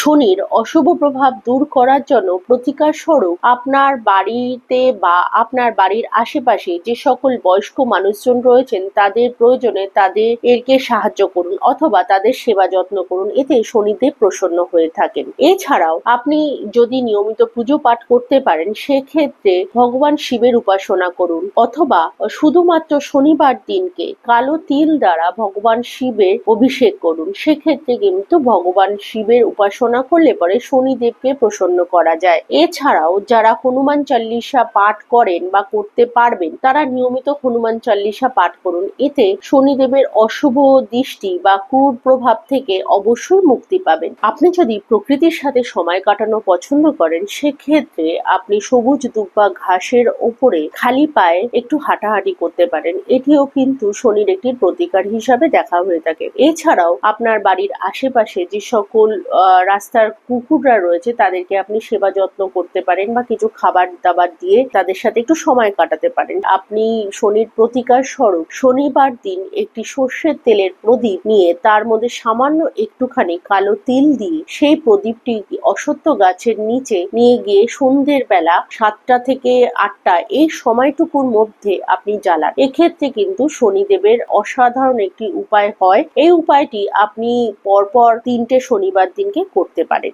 শনির অশুভ প্রভাব দূর করার জন্য প্রতিকার স্বরূপ আপনার বাড়িতে বা আপনার বাড়ির আশেপাশে যে সকল বয়স্ক মানুষজন রয়েছেন, তাদের প্রয়োজনে তাদের এরকে সাহায্য করুন অথবা তাদের সেবা যত্ন করুন। এতে শনিদেব প্রসন্ন হয়ে থাকেন। এছাড়াও আপনি যদি নিয়মিত পুজো পাঠ করতে পারেন, সেক্ষেত্রে ভগবান শিবের উপাসনা করুন অথবা শুধুমাত্র শনিবার দিনকে কালো তিল দ্বারা ভগবান শিবের অভিষেক করুন। সেক্ষেত্রে কিন্তু ভগবান শিবের উপাসনা করলে পরে শনিদেবকে প্রসন্ন করা যায়। এছাড়াও যারা হনুমান চল্লিশা পাঠ করেন বা করতে পারবেন, তারা নিয়মিত হনুমান চল্লিশা পাঠ করুন। এতে শনিদেবের অশুভ দৃষ্টি বা ক্রূর প্রভাব থেকে অবশ্যই মুক্তি পাবেন। আপনি যদি প্রকৃতির সাথে সময় কাটানো পছন্দ করেন, সেক্ষেত্রে আপনি সবুজ দুব্বা ঘাসের ওপরে খালি পায়ে একটু হাঁটাহাঁটি করতে পারেন। এটিও কিন্তু শনির একটি প্রতিকার হিসাবে দেখা হয়ে থাকে। এছাড়াও আপনার বাড়ির আশেপাশে যে সকল রাস্তার কুকুররা রয়েছে, তাদেরকে আপনি সেবা যত্ন করতে পারেন বা কিছু খাবার দাবার দিয়ে তাদের সাথে একটু সময় কাটাতে পারেন। আপনি শনির প্রতিকার স্বরূপ শনিবার দিন একটি সর্ষের তেলের প্রদীপ নিয়ে তার মধ্যে সামান্য একটুখানি কালো তিল দিয়ে সেই প্রদীপটি অসত্য গাছের নিচে নিয়ে গিয়ে সন্ধ্যের বেলা সাতটা থেকে আটটা এই সময়টুকুর মধ্যে আপনি জ্বালান। এক্ষেত্রে কিন্তু শনিদেবের অসাধারণ একটি উপায় হয়। এই উপায়টি আপনি পরপর তিনটে শনিবার দিনকে করতে পারেন